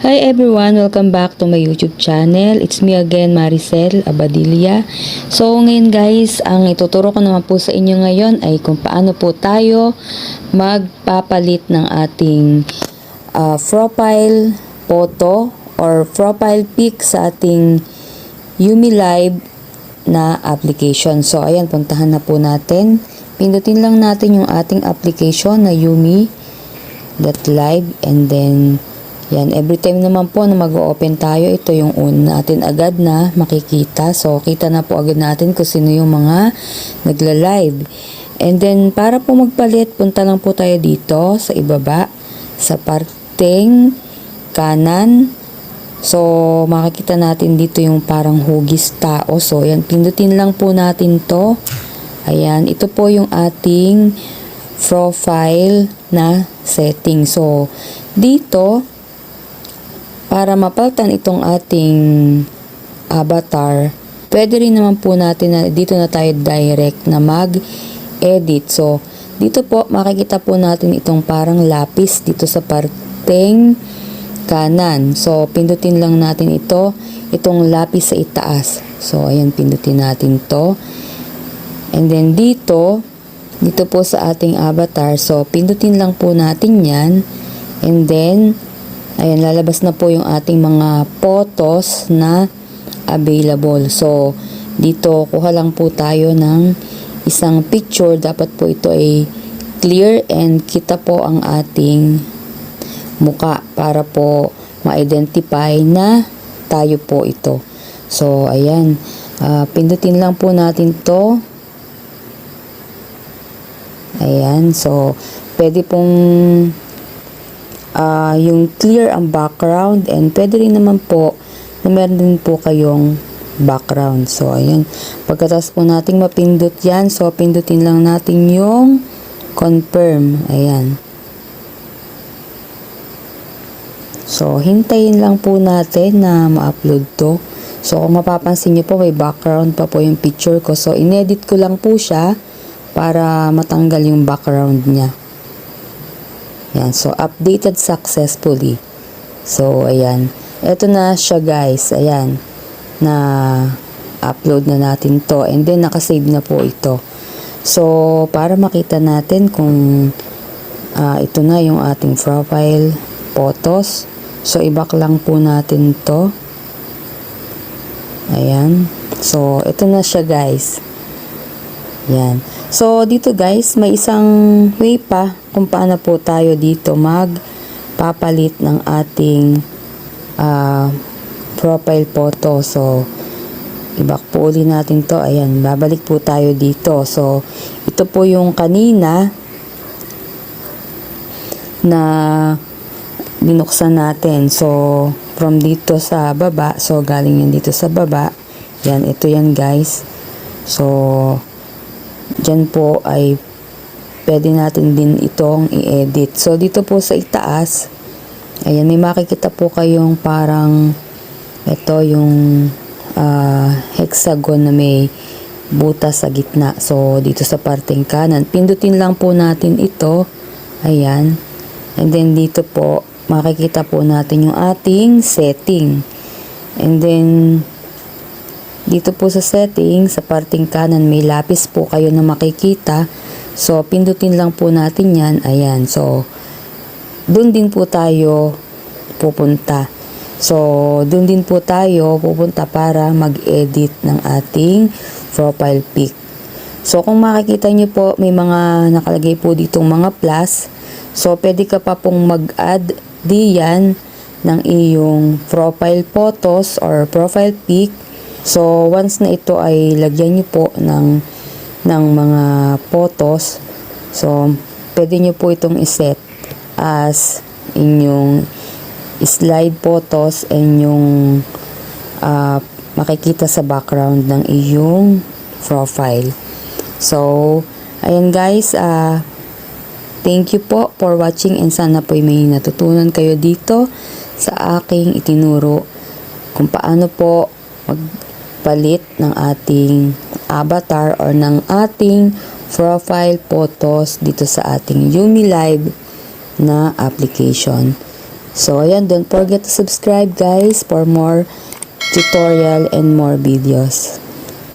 Hi everyone! Welcome back to my YouTube channel. It's me again, Maricel Abadilla. So ngayon guys, ang ituturo ko naman po sa inyo ngayon ay kung paano po tayo magpapalit ng ating ah, profile photo or profile pic sa ating Yumi Live na application. So ayan, puntahan na po natin. Pindutin lang natin yung ating application na Yumi.live and then yan, every time naman po na mag-open tayo, ito yung una natin agad na makikita. So, kita na po agad natin kung sino yung mga nagla-live. And then, para po magpalit, punta lang po tayo dito sa ibaba, sa parteng kanan. So, makikita natin dito yung parang hugis tao. So, yan, pindutin lang po natin to. Ayan, ito po yung ating profile na setting. So, dito, para mapaltan itong ating avatar, pwede rin naman po natin na dito na tayo direct na mag-edit. So, dito po makikita po natin itong parang lapis dito sa parteng kanan. So, pindutin lang natin ito, itong lapis sa itaas. So, ayan, pindutin natin to. And then dito, dito po sa ating avatar, so pindutin lang po natin yan. And then, Ayan, lalabas na po yung ating mga photos na available. So, dito kuha lang po tayo ng isang picture. Dapat po ito ay clear and kita po ang ating muka para po ma-identify na tayo po ito. So, ayan. Ah, pindutin lang po natin to. Ayan. So, pwede pong ah, yung clear ang background and pwede rin naman po na meron din po kayong background. So, ayan. Pagkatapos po nating mapindot yan, so pindutin lang natin yung confirm. Ayan. So, hintayin lang po natin na ma-upload to. So, kung mapapansin nyo po, may background pa po yung picture ko. So, inedit ko lang po siya para matanggal yung background niya. Yan. So, updated successfully. So, ayan. Ito na siya guys. Ayan. Na upload na natin to. And then, nakasave na po ito. So, para makita natin kung ah, ito na yung ating profile photos. So, ibak lang po natin to. Ayan. So, ito na siya guys. Yan. So, dito guys, may isang way pa kung paano po tayo dito magpapalit ng ating ah, profile photo. So, ibak po uli natin to. Ayan, babalik po tayo dito. So, ito po yung kanina na binuksan natin. So, from dito sa baba, so galing yan dito sa baba. Yan, ito yan guys. So, dyan po ay pwede natin din itong i-edit. So, dito po sa itaas, ayan, may makikita po kayong parang ito yung ah, hexagon na may butas sa gitna. So, dito sa parteng kanan, pindutin lang po natin ito. Ayan. And then, dito po, makikita po natin yung ating setting. And then, dito po sa setting, sa parting kanan, may lapis po kayo na makikita. So, pindutin lang po natin yan. Ayan. So, dun din po tayo pupunta. So, dun din po tayo pupunta para mag-edit ng ating profile pic. So, kung makikita nyo po, may mga nakalagay po ditong mga plus. So, pwede ka pa pong mag-add diyan ng iyong profile photos or profile pic. So, once na ito ay lagyan nyo po ng, ng mga photos, so, pwede nyo po itong iset as inyong slide photos and yung ah, makikita sa background ng iyong profile. So, ayan guys, ah, thank you po for watching and sana po may natutunan kayo dito sa aking itinuro kung paano po magpalit ng ating avatar or ng ating profile photos dito sa ating Yumi Live na application. So, ayan, don't forget to subscribe guys for more tutorial and more videos.